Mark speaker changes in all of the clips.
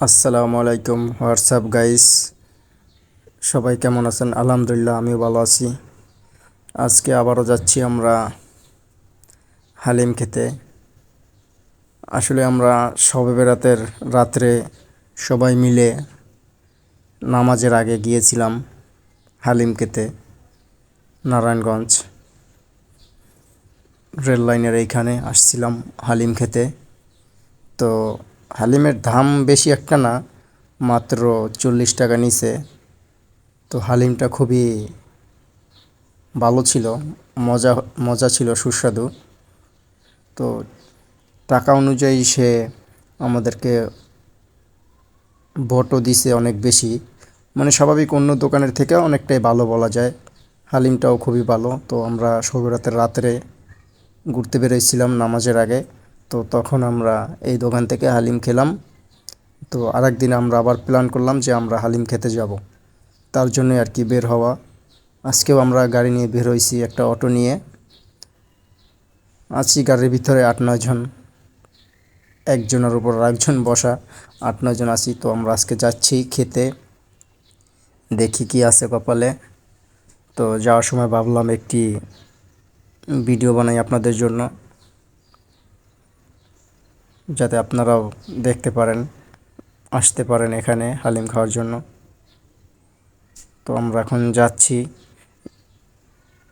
Speaker 1: আসসালামু আলাইকুম WhatsApp guys সবাই কেমন আছেন? আলহামদুলিল্লাহ, আমিও ভালো আছি। আজকে আবারও যাচ্ছি আমরা হালিম খেতে। আসলে আমরা সবে বেরাতের রাত্রে সবাই মিলে নামাজের আগে গিয়েছিলাম হালিম খেতে, নারায়ণগঞ্জ। রেল লাইনের এইখানে আসছিলাম হালিম খেতে। তো হালিমের দাম বেশি একটা না, মাত্র চল্লিশ টাকা নিচে। তো হালিমটা খুবই ভালো ছিল, মজা মজা ছিল, সুস্বাদু। তো টাকা অনুযায়ী সে আমাদেরকে ভোটও দিছে অনেক বেশি। মানে স্বাভাবিক অন্য দোকানের থেকে অনেকটাই ভালো বলা যায়। হালিমটাও খুবই ভালো। তো আমরা সবেরাতের রাত্রে ঘুরতে বেরিয়েছিলাম নামাজের আগে। তো তখন আমরা এই দোকান থেকে হালিম খেলাম। তো আরেক দিন আমরা আবার প্ল্যান করলাম যে আমরা হালিম খেতে যাব। তার জন্যই আর কি বের হওয়া। আজকেও আমরা গাড়ি নিয়ে বের হয়েছি একটা অটো নিয়ে। আছি গাড়ির ভিতরে আট নয়জন একজনের উপর আরেকজন বসা। আট, নয় জন আছি, তো আমরা আজকে যাচ্ছি খেতে। দেখি কি আছে কপালে। তো যাওয়ার সময় ভাবলাম একটি ভিডিও বানাই আপনাদের জন্য। যাতে আপনারাও দেখতে পারেন, আসতে পারেন এখানে হালিম খাওয়ার জন্য। তো আমরা এখন যাচ্ছি।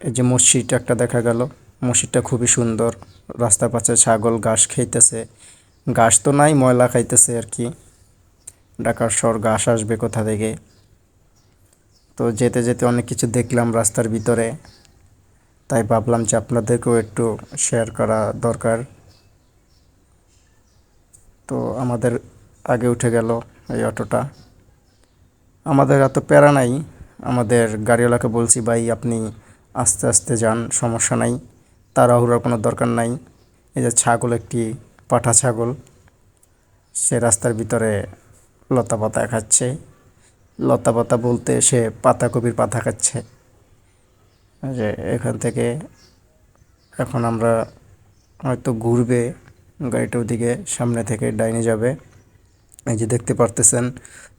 Speaker 1: এই যে মসজিদ একটা দেখা গেল। মসজিদটা খুবই সুন্দর। রাস্তার পাশে ছাগল, ঘাস খাইতেছে ঘাস তো নাই, ময়লা খাইতেছে আর কি। ডাকার শহর, ঘাস আসবে কোথা থেকে? তো যেতে যেতে অনেক কিছু দেখলাম রাস্তার ভিতরে। তাই ভাবলাম যে আপনাদেরকেও একটু শেয়ার করা দরকার। তো আমাদের আগে উঠে গেল এই অটোটা। আমাদের এত প্যারা নাই। আমাদের গাড়িওয়ালাকে বলছি, ভাই, আপনি আস্তে আস্তে যান, সমস্যা নাই। তাড়াহুড়োর কোনো দরকার নাই। এই যে ছাগল একটি পাঠা ছাগল, সে রাস্তার ভিতরে লতা পাতা খাচ্ছে। লতা পাতা বলতে সে পাতাকপির পাতা খাচ্ছে। যে এখান থেকে এখন আমরা হয়তো ঘুরবে। গাড়িটা ওদিকে সামনে থেকে ডাইনে যাবে। এই যে দেখতে পারতেছেন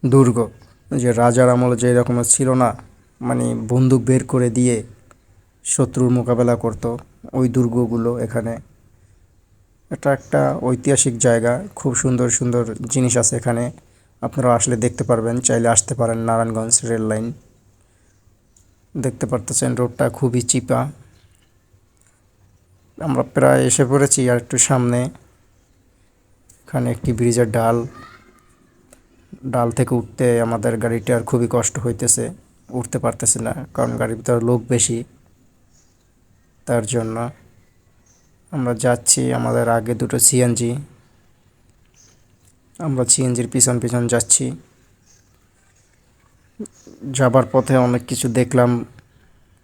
Speaker 1: দুর্গ। যে রাজার আমলে যে রকমের ছিল না মানে বন্দুক বের করে দিয়ে শত্রুর মোকাবেলা করতো ওই দুর্গগুলো এখানে। এটা একটা ঐতিহাসিক জায়গা, খুব সুন্দর সুন্দর জিনিস আছে এখানে। আপনারা আসলে দেখতে পারবেন, চাইলে আসতে পারেন নারায়ণগঞ্জ রেল লাইন। দেখতে পারতেছেন রোডটা খুবই চিপা। আমরা প্রায় এসে পড়েছি আর একটু সামনে। এখানে একটি ব্রিজের ডাল ডাল থেকে উঠতে আমাদের গাড়িটার খুবই কষ্ট হইতেছে, উঠতে পারতেছে না, কারণ গাড়ির ভিতরে লোক বেশি। তার জন্য আমরা যাচ্ছি আমাদের আগে দুটো সিএনজি আমরা সিএনজির পিছন পিছন যাচ্ছি। যাবার পথে অনেক কিছু দেখলাম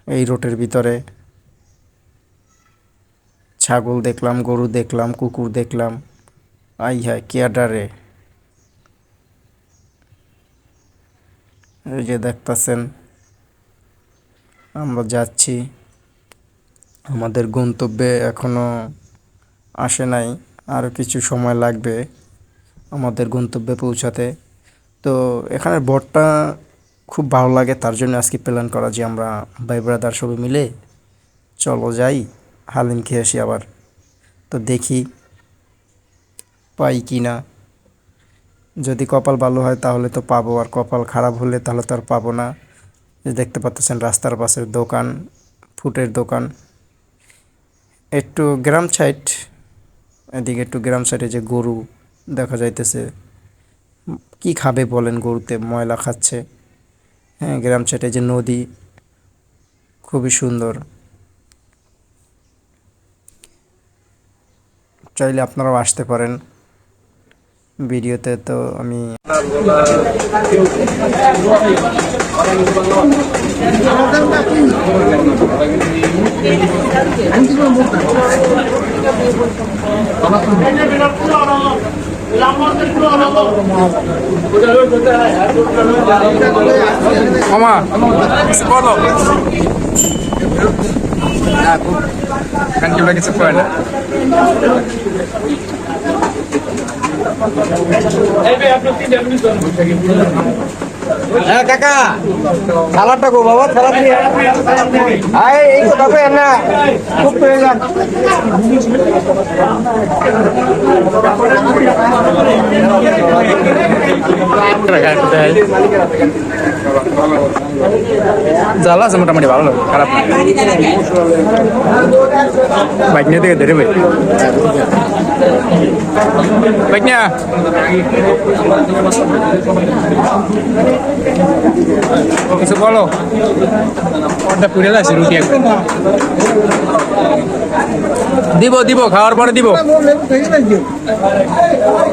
Speaker 1: এই রোডের ভিতরে। ছাগল দেখলাম, গরু দেখলাম, কুকুর দেখলাম। আই হ্যাঁ কেয়াডারে এই যে দেখতেছেন, আমরা যাচ্ছি। আমাদের গন্তব্যে এখনও আসে নাই আরও কিছু সময় লাগবে আমাদের গন্তব্যে পৌঁছাতে। তো এখানের বটটা খুব ভালো লাগে, তার জন্য আজকে প্ল্যান করা যে আমরা ভাই ব্রাদার সবাই মিলে চলো যাই, হালিম খেয়ে আসি আবার। তো দেখি পাই কি না? যদি কপাল ভালো হয় তাহলে তো পাবো, আর কপাল খারাপ হলে তাহলে তো আর পাবো না। দেখতে পাচ্ছেন রাস্তার পাশের দোকান, ফুটের দোকান। একটু গ্রাম সাইড, এদিকে একটু গ্রাম সাইডে যে গরু দেখা যাইতেছে। কি খাবে বলেন গরুতে? ময়লা খাচ্ছে। হ্যাঁ গ্রাম সাইডে যে নদী, খুবই সুন্দর। চাইলে আপনারাও আসতে পারেন। ভিডিওতে তো আমি
Speaker 2: মামা বলো kan kita কিছু করে না
Speaker 3: হ্যাঁ কাকা, সালাদটা গো বাবা নিয়ে। আয়, এই প্রয়োজন
Speaker 2: জ্বালা আছে মোটামুটি, ভালো খারাপ না বাইক নিয়ে থেকে ধরে ভাই বাইক নিয়ে আয়। কিছু বলো ওটা পুড়ে যাচ্ছে রুটি একবার দিব দিব খাওয়ার পরে দিব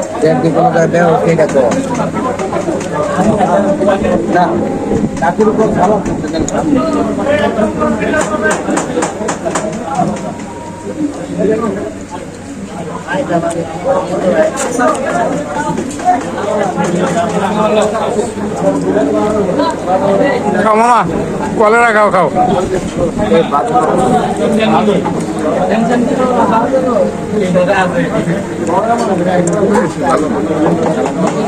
Speaker 3: কোনো দেও ঠিক আছে না চাকরির উপর ভালো
Speaker 2: খাও মামা কলেরা খাও খাও। টেনশন